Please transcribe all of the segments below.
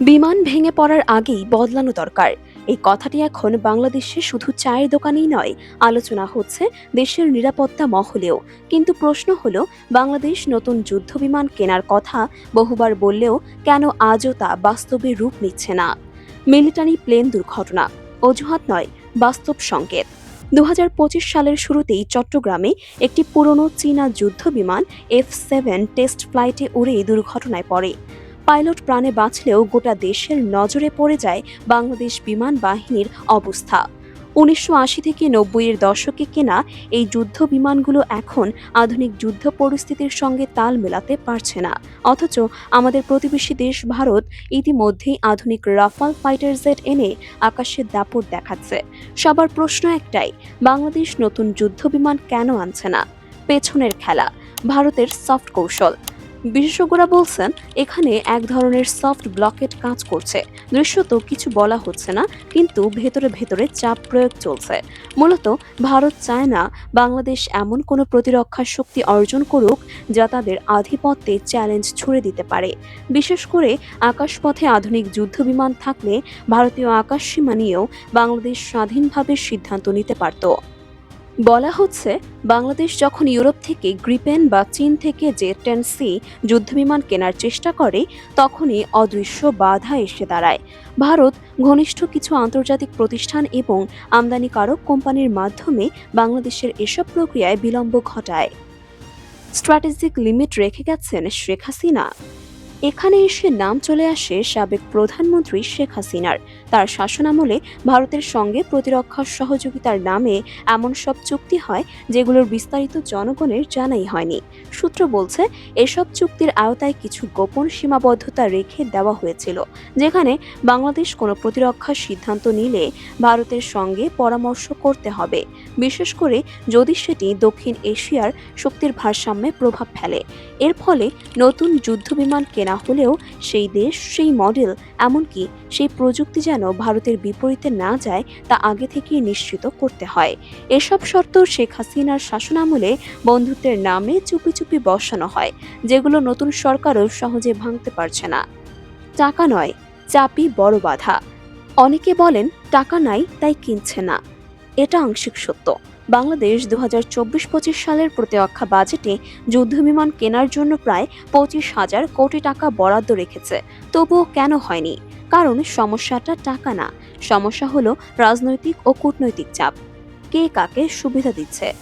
বিমান ভেঙে পড়ার আগেই বদলানো দরকার। এই কথাটি এখন বাংলাদেশে শুধু চায়ের দোকানেই নয়, আলোচনা হচ্ছে দেশের নিরাপত্তা মহলেও। কিন্তু প্রশ্ন হলো, বাংলাদেশ নতুন যুদ্ধ বিমান কেনার কথা বহুবার বললেও কেন আজও তা বাস্তবে রূপ নিচ্ছে না? মিলিটারি প্লেন দুর্ঘটনা, অজুহাত নয়, বাস্তব সংকেত। দু হাজার পঁচিশ সালের শুরুতেই চট্টগ্রামে একটি পুরনো চীনা যুদ্ধ বিমান এফ সেভেন টেস্ট ফ্লাইটে উড়ে দুর্ঘটনায় পড়ে। পাইলট প্রাণে বাঁচলেও গোটা দেশের নজরে পড়ে যায় বাংলাদেশ বিমান বাহিনীর অবস্থা। উনিশশো আশি থেকে নব্বইয়ের দশকে কেনা এই যুদ্ধ বিমানগুলো এখন আধুনিক যুদ্ধ পরিস্থিতির সঙ্গে তাল মেলাতে পারছে না। অথচ আমাদের প্রতিবেশী দেশ ভারত ইতিমধ্যেই আধুনিক রাফাল ফাইটার জেট এনে আকাশে দাপট দেখাচ্ছে। সবার প্রশ্ন একটাই, বাংলাদেশ নতুন যুদ্ধ বিমান কেন আনছে না? পেছনের খেলা, ভারতের সফট কৌশল। বিশেষজ্ঞরা বলছেন, এখানে এক ধরনের সফট ব্লকেট কাজ করছে। দৃশ্যত কিছু বলা হচ্ছে না, কিন্তু ভেতরে ভেতরে চাপ প্রয়োগ চলছে। মূলত ভারত চায় না বাংলাদেশ এমন কোনো প্রতিরক্ষা শক্তি অর্জন করুক যা তাদের আধিপত্যে চ্যালেঞ্জ ছুড়ে দিতে পারে। বিশেষ করে আকাশপথে আধুনিক যুদ্ধবিমান থাকলে ভারতীয় আকাশ সীমা নিয়েও বাংলাদেশ স্বাধীনভাবে সিদ্ধান্ত নিতে পারত। বলা হচ্ছে, বাংলাদেশ যখন ইউরোপ থেকে গ্রিপেন বা চীন থেকে জে টেন সি যুদ্ধবিমান কেনার চেষ্টা করে, তখনই অদৃশ্য বাধা এসে দাঁড়ায়। ভারত ঘনিষ্ঠ কিছু আন্তর্জাতিক প্রতিষ্ঠান এবং আমদানিকারক কোম্পানির মাধ্যমে বাংলাদেশের এসব প্রক্রিয়ায় বিলম্ব ঘটায়। স্ট্র্যাটেজিক লিমিট রেখে গেছেন শেখ হাসিনা। এখানে এসে নাম চলে আসে সাবেক প্রধানমন্ত্রী শেখ হাসিনার। তার শাসনামলে ভারতের সঙ্গে প্রতিরক্ষা সহযোগিতার নামে এমন সব চুক্তি হয় যেগুলোর বিস্তারিত জনগণের জানাই হয়নি। সূত্র বলছে, এসব চুক্তির আওতায় কিছু গোপন সীমাবদ্ধতা রেখে দেওয়া হয়েছিল, যেখানে বাংলাদেশ কোনো প্রতিরক্ষা সিদ্ধান্ত নিলে ভারতের সঙ্গে পরামর্শ করতে হবে। বিশেষ করে যদি সেটি দক্ষিণ এশিয়ার শক্তির ভারসাম্যে প্রভাব ফেলে। এর ফলে নতুন যুদ্ধবিমান কেনা হলেও সেই দেশ, সেই মডেল এমনকি সেই প্রযুক্তি যেন ভারতের বিপরীতে না যায় তা আগে থেকেই নিশ্চিত করতে হয়। এসব শর্ত শেখ হাসিনার শাসনামলে বন্ধুত্বের নামে চুপি চুপি বসানো হয়, যেগুলো নতুন সরকারও সহজে ভাঙতে পারছে না। টাকা নয়, চাপই বড় বাধা। অনেকে বলেন, টাকা নাই, তাই কিনছে না। এটা আংশিক সত্য। বাংলাদেশ দু হাজার চব্বিশ পঁচিশ সালের প্রতিরক্ষা বাজেটে যুদ্ধবিমান কেনার জন্য প্রায় পঁচিশ হাজার কোটি টাকা বরাদ্দ রেখেছে। তবুও কেন হয়নি? কারণ সমস্যাটা টাকা না। সমস্যা হলো রাজনৈতিক ও কূটনৈতিক চাপ। কে কাকে সুবিধা দিচ্ছে?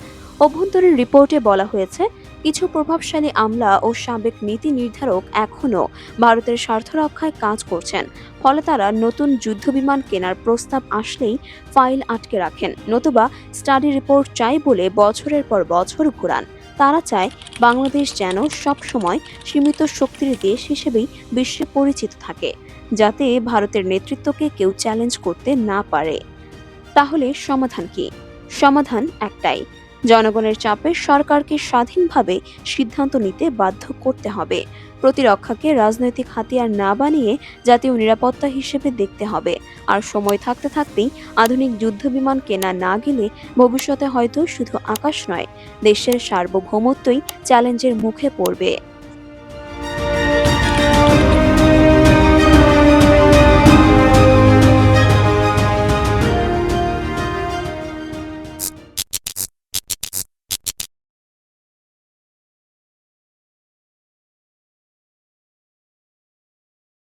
অভ্যন্তরীণ রিপোর্টে বলা হয়েছে কিছু প্রভাবশালী আমলা ও সাবেক নীতি নির্ধারক এখনও ভারতের স্বার্থ রক্ষায় কাজ করছেন। ফলে তারা নতুন যুদ্ধবিমান কেনার প্রস্তাব আসলেই ফাইল আটকে রাখেন। নতুবা স্টাডি রিপোর্ট চাই বলে বছরের পর বছর ঘোরান। তারা চায় বাংলাদেশ যেন সব সময় সীমিত শক্তির দেশ হিসেবেই বিশ্বে পরিচিত থাকে, যাতে ভারতের নেতৃত্বকে কেউ চ্যালেঞ্জ করতে না পারে। তাহলে সমাধান কি? সমাধান একটাই। জনগণের চাপে সরকারকে স্বাধীনভাবে সিদ্ধান্ত নিতে বাধ্য করতে হবে। প্রতিরক্ষাকে রাজনৈতিক হাতিয়ার না বানিয়ে জাতীয় নিরাপত্তা হিসেবে দেখতে হবে। আর সময় থাকতে থাকতেই আধুনিক যুদ্ধবিমান কেনা না গেলে ভবিষ্যতে হয়তো শুধু আকাশ নয়, দেশের সার্বভৌমত্বই চ্যালেঞ্জের মুখে পড়বে।